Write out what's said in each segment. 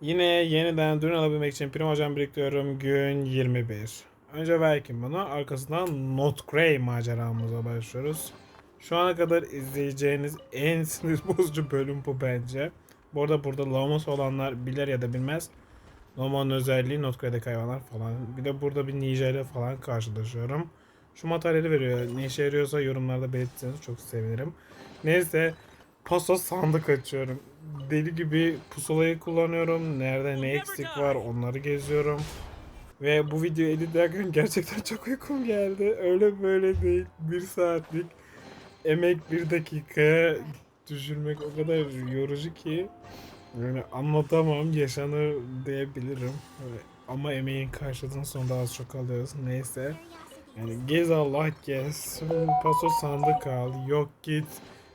Yine yeniden dün alabilmek için prim hocam biriktiriyorum gün 21. Önce Viking bunu arkasından Not Grey maceramıza başlıyoruz. Şu ana kadar izleyeceğiniz en sinir bozucu bölüm bu bence. Bu arada burada Lamos olanlar bilir ya da bilmez. Lomo'nun özelliği Not Grey'deki hayvanlar falan. Bir de burada bir ninja ile falan karşılaşıyorum. Şu materyali veriyor. Ne işe yarıyorsa yorumlarda belirtirseniz çok sevinirim. Neyse paso sandık açıyorum. Deli gibi pusulayı kullanıyorum. Nerede ne eksik var onları geziyorum. Ve bu videoyu editlerken gerçekten çok uykum geldi. Öyle böyle değil. Bir saatlik emek bir dakikaya düşürmek o kadar yorucu ki yani anlatamam yaşanır diyebilirim. Ama emeğin karşılığını sonunda az çok alıyoruz. Neyse. Yani gez Allah gez. Paso sandık al. Yok git.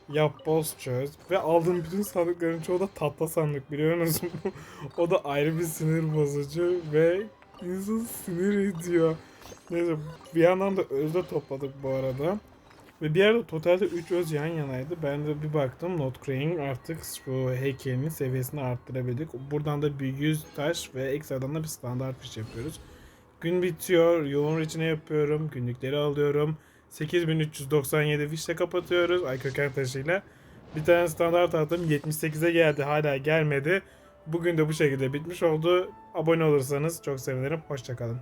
Yap boss çöz. Ve aldığım bütün sandıkların çoğu da tatlı sandık biliyor musunuz? o da ayrı bir sinir bozucu ve insan sinir ediyor. Neyse bir yandan da özde topladık bu arada. Ve bir yerde totalde 3 öz yan yanaydı. Ben de bir baktım Not Grey'in artık bu heykelinin seviyesini arttırabildik. Buradan da bir 100 taş ve ekstradan da bir standart fiş yapıyoruz. Gün bitiyor. Yoğun içine yapıyorum. Günlükleri alıyorum. 8397 fişle kapatıyoruz. Ay köken taşıyla. Bir tane standart attım. 78'e geldi. Hala gelmedi. Bugün de bu şekilde bitmiş oldu. Abone olursanız çok sevinirim. Hoşçakalın.